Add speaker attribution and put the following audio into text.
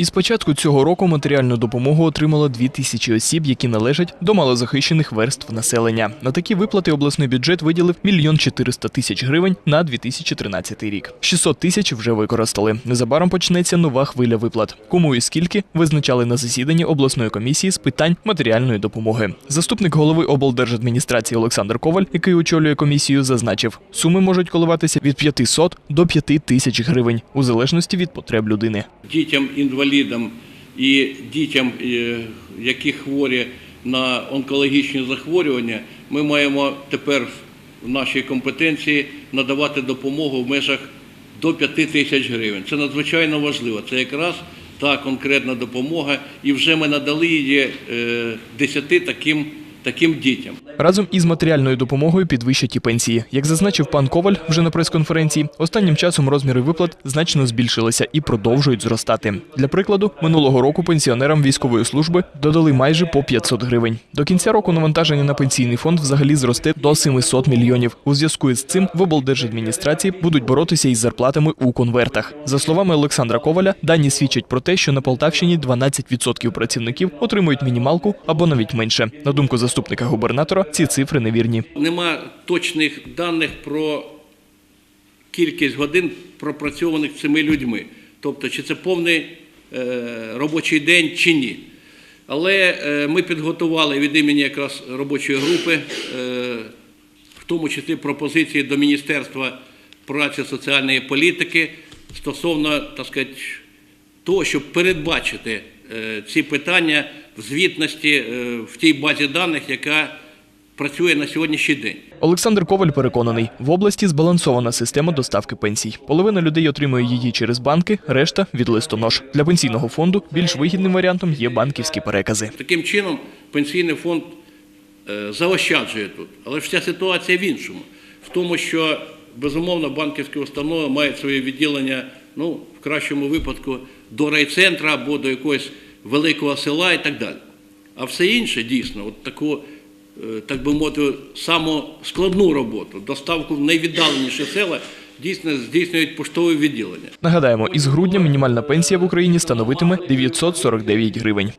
Speaker 1: Із початку цього року матеріальну допомогу отримало 2 тисячі осіб, які належать до малозахищених верств населення. На такі виплати обласний бюджет виділив мільйон 400 тисяч гривень на 2013 рік. 600 тисяч вже використали. Незабаром почнеться нова хвиля виплат. Кому і скільки визначали на засіданні обласної комісії з питань матеріальної допомоги. Заступник голови облдержадміністрації Олександр Коваль, який очолює комісію, зазначив, суми можуть коливатися від 500 до 5 тисяч гривень у залежності від потреб людини.
Speaker 2: Дітям-інвалідам і дітям, е, які хворі на онкологічні захворювання, ми маємо тепер в нашій компетенції надавати допомогу в межах до 5 тисяч гривень. Це надзвичайно важливо. Це якраз та конкретна допомога, і вже ми надали її е, 10 таким, таким дітям.
Speaker 1: Разом із матеріальною допомогою підвищать і пенсії. Як зазначив пан Коваль вже на прес-конференції, останнім часом розміри виплат значно збільшилися і продовжують зростати. Для прикладу, минулого року пенсіонерам військової служби додали майже по 500 гривень. До кінця року навантаження на пенсійний фонд взагалі зросте до 700 мільйонів. У зв'язку із цим в облдержадміністрації будуть боротися із зарплатами у конвертах. За словами Олександра Коваля, дані свідчать про те, що на Полтавщині 12% працівників отримують мінімалку або навіть менше. На думку заступника губернатора, ці цифри невірні.
Speaker 2: Нема точних даних про кількість годин пропрацьованих цими людьми. Тобто, чи це повний е, робочий день, чи ні. Але е, ми підготували від імені якраз робочої групи, е, в тому числі пропозиції до Міністерства праці соціальної політики стосовно, так сказати, того, щоб передбачити ці питання в звітності е, в тій базі даних, яка працює на сьогоднішній день.
Speaker 1: Олександр Коваль переконаний, в області збалансована система доставки пенсій. Половина людей отримує її через банки, решта від листонож. Для пенсійного фонду більш вигідним варіантом є банківські перекази.
Speaker 2: Таким чином, пенсійний фонд е, заощаджує тут. Але ж вся ситуація в іншому. В тому, що безумовно банківські установи мають своє відділення, ну, в кращому випадку, до райцентра або до якогось великого села і так далі. А все інше дійсно, от таку, е, так би мовити, саму складну роботу, доставку в найвіддаленіші села, дійсно здійснюють поштове відділення.
Speaker 1: Нагадаємо, із грудня мінімальна пенсія в Україні становитиме 949 гривень.